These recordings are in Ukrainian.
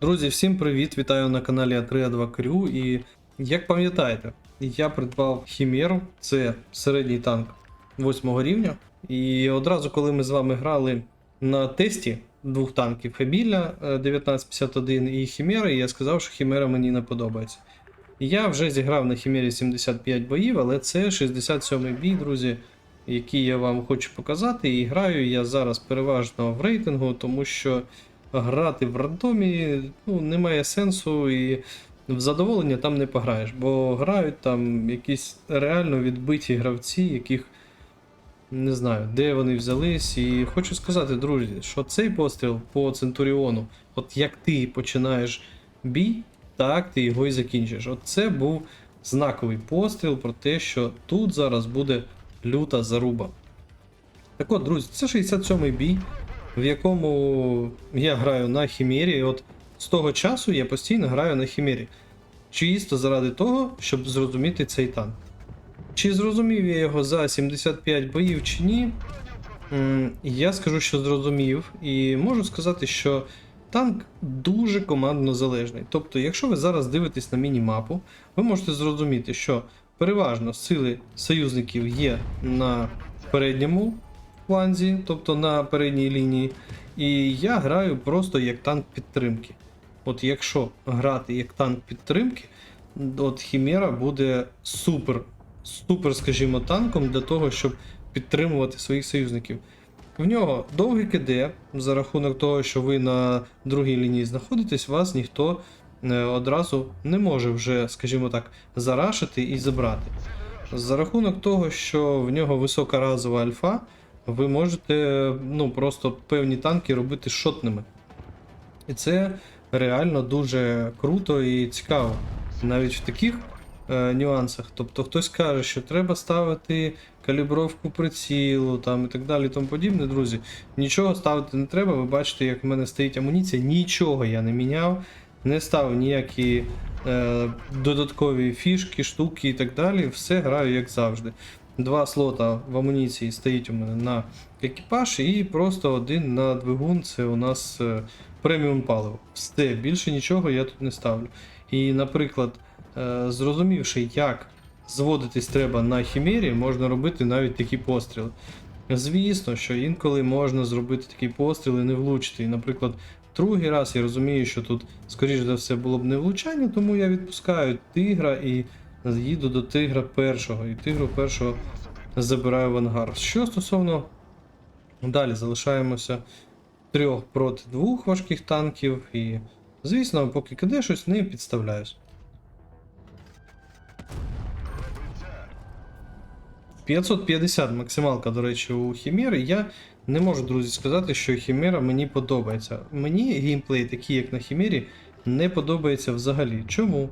Друзі, всім привіт! Вітаю на каналі А3А2 Крю. І як пам'ятаєте, я придбав Хімеру, це середній танк 8 рівня. І одразу, коли ми з вами грали на тесті двох танків Фебіля е, 1951 і Хімери, я сказав, що Хімера мені не подобається. Я вже зіграв на Хімері 75 боїв, але це 67-й бій, друзі, який я вам хочу показати. І граю я зараз переважно в рейтингу, тому що грати в рандомі ну, немає сенсу і в задоволення там не пограєш, бо грають там якісь реально відбиті гравці, яких не знаю, де вони взялись. І хочу сказати, друзі, що цей постріл по Центуріону, от як ти починаєш бій, так ти його і закінчиш. От це був знаковий постріл про те, що тут зараз буде люта заруба. Так от, друзі, це 67-й бій, в якому я граю на Хімері. От з того часу я постійно граю на Хімері. Чисто заради того, щоб зрозуміти цей танк. Чи зрозумів я його за 75 боїв чи ні? Я скажу, що зрозумів, і можу сказати, що танк дуже командно залежний. Тобто, якщо ви зараз дивитесь на міні-мапу, ви можете зрозуміти, що переважно сили союзників є на передньому фланзі, тобто на передній лінії, і я граю просто як танк підтримки. От якщо грати як танк підтримки, от Хімера буде супер, супер, скажімо, танком для того, щоб підтримувати своїх союзників. В нього довгий КД, за рахунок того, що ви на другій лінії знаходитесь, вас ніхто е, одразу не може вже, скажімо так, зарашити і забрати. За рахунок того, що в нього висока разова альфа, ви можете ну, просто певні танки робити шотними. І це реально дуже круто і цікаво. Навіть в таких е, нюансах. Тобто хтось каже, що треба ставити калібровку прицілу там, і так далі і тому подібне, друзі. Нічого ставити не треба. Ви бачите, як в мене стоїть амуніція, нічого я не міняв, не ставив ніякі е, додаткові фішки, штуки і так далі. Все граю як завжди. Два слота в амуніції стоїть у мене на екіпаж, і просто один на двигун це у нас е, преміум паливо. Все, більше нічого я тут не ставлю. І, наприклад, е, зрозумівши, як зводитись треба на хімері, можна робити навіть такі постріли. Звісно, що інколи можна зробити такі постріли не влучити. І, наприклад, другий раз я розумію, що тут, скоріш за все, було б не влучання, тому я відпускаю тигра і їду до тигра першого. І тигру першого забираю в ангар. Що стосовно далі залишаємося трьох проти двох важких танків, і, звісно, поки КД щось не підставляюсь. 550 максималка, до речі, у Хімери. Я не можу, друзі, сказати, що Хімера мені подобається. Мені геймплей, такий як на Хімері, не подобається взагалі. Чому?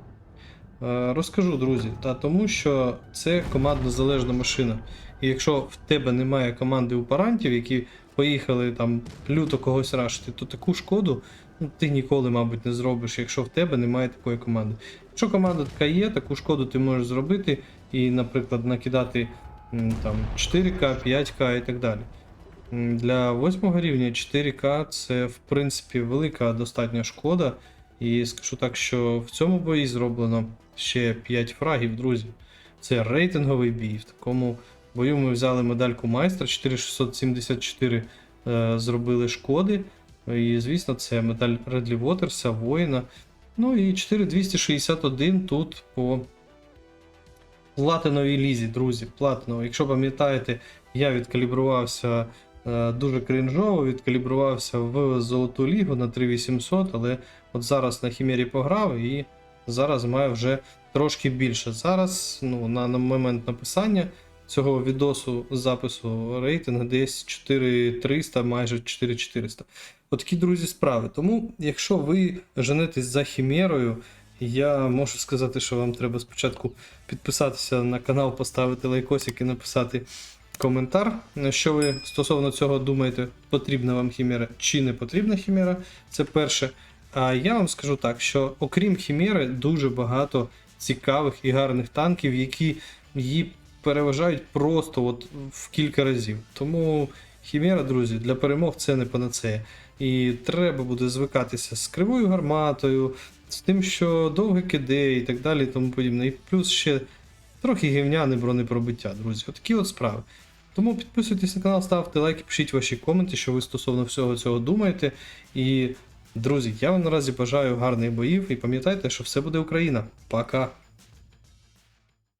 Е, Розкажу, друзі, та тому що це командно залежна машина. І якщо в тебе немає команди упарантів, які поїхали там люто когось рашити, то таку шкоду ну, ти ніколи, мабуть, не зробиш, якщо в тебе немає такої команди. Якщо команда така є, таку шкоду ти можеш зробити і, наприклад, накидати там 4К, 5К і так далі. Для 8 рівня 4К це в принципі велика достатня шкода. І скажу так, що в цьому бої зроблено ще 5 фрагів, друзі. Це рейтинговий бій. В такому бою ми взяли медальку майстра 4674 е, зробили шкоди. І, звісно, це медаль Редлі Вотерса, воїна. Ну і 4261 тут по платиновій лізі, друзі. Платиново. Якщо пам'ятаєте, я відкалібрувався е, дуже крінжово, відкалібрувався в Золоту Лігу на 3800, але от зараз на Хімері пограв і зараз маю вже трошки більше. Зараз, ну, на, на момент написання цього відосу запису рейтинг десь 4300, майже 4400. Отакі, друзі, справи. Тому, якщо ви женетесь за Хімерою, я можу сказати, що вам треба спочатку підписатися на канал, поставити лайкосик і написати коментар, що ви стосовно цього думаєте, потрібна вам хімера чи не потрібна хімера. Це перше. А я вам скажу так, що окрім хімери, дуже багато цікавих і гарних танків, які її переважають просто от в кілька разів. Тому Хімера, друзі, для перемог це не панацея. І треба буде звикатися з кривою гарматою, з тим, що довге киде і так далі, і тому подібне. І плюс ще трохи гівняне бронепробиття, друзі. Отакі от справи. Тому підписуйтесь на канал, ставте лайки, пишіть ваші коменти, що ви стосовно всього цього думаєте. І, друзі, я вам наразі бажаю гарних боїв і пам'ятайте, що все буде Україна. Пока!